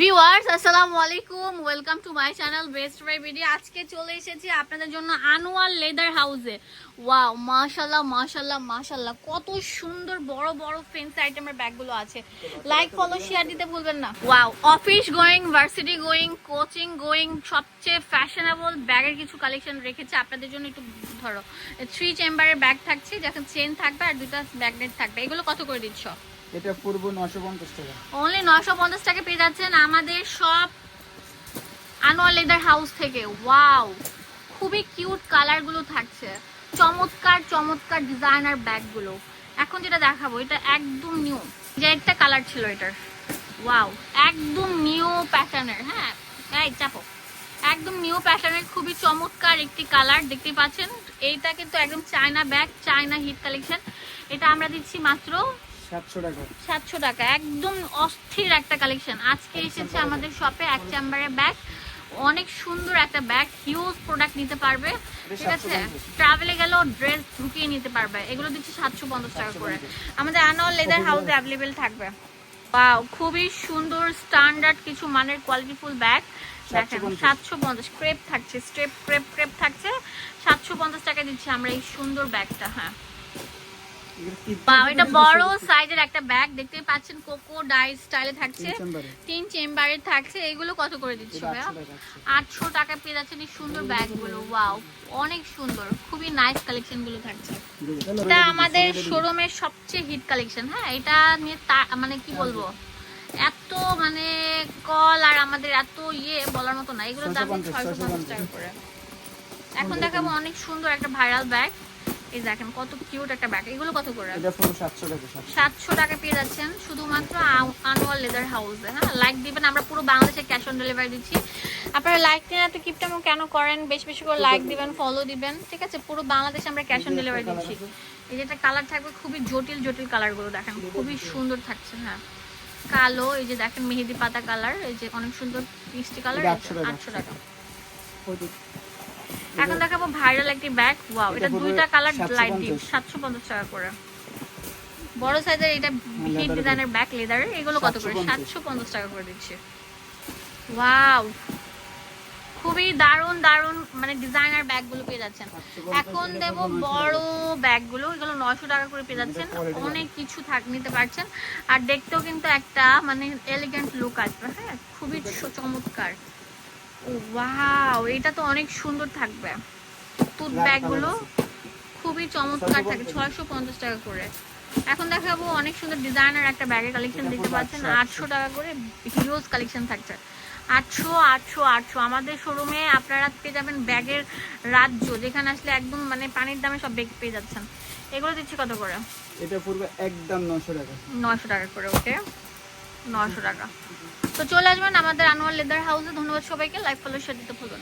Viewers, আসসালামু আলাইকুম। Welcome to my channel best video আজকে চলে এসেছি আপনাদের জন্য আনোয়ার লেদার হাউসে। ওয়াও মাশাল্লাহ মাশাল্লাহ মাশাল্লাহ কত সুন্দর বড় বড় ফেন্স আইটেমের ব্যাগগুলো আছে। লাইক ফলো শেয়ার দিতে ভুলবেন না। Wow office going varsity going coaching going সবচেয়ে ফ্যাশনেবল ব্যাগের কিছু কালেকশন রেখেছে। আপনাদের জন্য একটু ধরো থ্রি চেম্বারের ব্যাগ থাকছে, যখন চেন থাকবে আর দুটো ব্যাগনেট থাকবে। এগুলো কত করে দিচ্ছ? এটা পূর্ব নশো পঞ্চাশ টাকা। অনলি নশো পঞ্চাশ টাকা পেয়ে যাচ্ছেন আমাদের সব আনোয়ার লেদার হাউস থেকে। ওয়াও খুবই কিউট কালারগুলো থাকছে। চমৎকার চমৎকার ডিজাইনার ব্যাগগুলো এখন যেটা দেখাবো, এটা একদম নিউ যে একটা কালার ছিল এটার। ওয়াও একদম নিউ প্যাটার্নের হ্যাঁ? এই চাপো। একদম নিউ প্যাটার্নের খুবই চমৎকার একটি কালার দেখতে পাচ্ছেন? এইটা কিন্তু একদম China bag China hit collection এটা আমরা দিচ্ছি মাত্র সাতশো টাকা। সাতশো টাকা একদম অস্থির একটা কালেকশন আজকে এসেছে আমাদের শপে এক চেম্বারের ব্যাগ অনেক সুন্দর একটা ব্যাগ হিউজ প্রোডাক্ট নিতে পারবে। ঠিক আছে? ট্রাভেলে গেলেও ড্রেস ঢুকিয়ে নিতে পারবে। এগুলো দিচ্ছি সাতশো পঞ্চাশ টাকা করে। আমাদের অ্যানুয়াল লেদার হাউসে অ্যাভেলেবেল থাকবে। Wow, খুবই সুন্দর স্ট্যান্ডার্ড কিছু মানের কোয়ালিটিফুল ব্যাগ দেখেন সাতশো পঞ্চাশ। ক্রেপ থাকছে স্ট্রেপ ক্রেপ ক্রেপ থাকছে। সাতশো পঞ্চাশ টাকা দিচ্ছি আমরা এই সুন্দর ব্যাগটা হ্যাঁ। এটা বড় সাইজের একটা ব্যাগ দেখতে পাচ্ছেন কোকো ডাই স্টাইলে থাকছে। তিন চেম্বারে। চেম্বারের থাকছে এগুলো কত করে দিচ্ছ ভাইয়া? 800 টাকা আছে। আটশো টাকা পেয়ে যাচ্ছেন এই সুন্দর ব্যাগগুলো ওয়াও অনেক সুন্দর খুবই নাইস কালেকশন থাকছে। এটা আমাদের শোরুমের সবচেয়ে হিট কালেকশন হ্যাঁ? এটা নিয়ে মানে কি বলব? এত মানে কল আর আমাদের এত ইয়ে বলার মতো না এগুলো দাম 650, ছয়শো পঞ্চাশ টাকা করে। এখন দেখাবো অনেক সুন্দর একটা ভাইরাল ব্যাগ এই দেখেন কত কিউট একটা ব্যাগ এগুলো কত করে? সাতশো টাকা পেয়ে যাচ্ছেন। শুধুমাত্র আনোয়ার লেদার হাউসে হ্যাঁ? লাইক দিবেন আমরা পুরো বাংলাদেশে ক্যাশ অন ডেলিভারি দিচ্ছি। আপনারা লাইক নিয়ে এত কিপটামো কেন করেন? বেশি বেশি করে লাইক দিবেন ফলো দিবেন ঠিক আছে? পুরো বাংলাদেশে আমরা ক্যাশ অন ডেলিভারি দিচ্ছি। এই যেটা কালার থাকবে খুবই জটিল জটিল কালারগুলো দেখেন। খুবই সুন্দর থাকছে হ্যাঁ। কালো এই যে দেখেন মেহেদি পাতা কালার এই যে অনেক সুন্দর মিষ্টি কালার এটা 800 টাকা। আটশো টাকা। এখন দেখাবো ভাইরাল একটি ব্যাগ। ওয়াও এটা দুইটা কালার লাইট ডিপ সাতশো পঞ্চাশ টাকা করে। বড় সাইজের এটা হিট ডিজাইনের ব্যাগ লেদারের এগুলো কত করে? 750 সাতশো পঞ্চাশ টাকা করে দিচ্ছে। ওয়াও খুবই দারুণ দারুণ মানে ডিজাইনার ব্যাগগুলো পেয়ে যাচ্ছেন। এখন দেব পুরো 900 বড় ব্যাগগুলো এগুলো নশো টাকা করে পেয়ে যাচ্ছেন। অনেক কিছু থাক নিতে পারছেন। আর দেখতেও কিন্তু একটা মানে এলিগেন্ট লুক আসবে হ্যাঁ? খুবই চমৎকার। ওয়াও এটা তো অনেক সুন্দর থাকবে। Black ব্যাগগুলো খুবই চমৎকার থাকে ছয়শো পঞ্চাশ টাকা করে। এখন দেখাবো অনেক সুন্দর ডিজাইনার একটা ব্যাগের কালেকশন দেখতে পাচ্ছেন আটশো টাকা করে হিরোজ কালেকশন থাকছে। আটশো আটশো আটশো। আমাদের শোরুমে আপনারা পেয়ে যাবেন ব্যাগের রাজ্য যেখানে আসলে একদম মানে পানির দামে সব ব্যাগ পেয়ে যাচ্ছেন। এগুলো দিচ্ছি কত করে? এটা পূর্বে একদম নশো টাকা। নশো টাকা করে ওকে নশো টাকা। তো চলে আসবেন আমাদের আনোয়ার লেদার হাউসে ধন্যবাদ সবাইকে লাইভ ফলো শেয়ার দিতে ভুলবেন।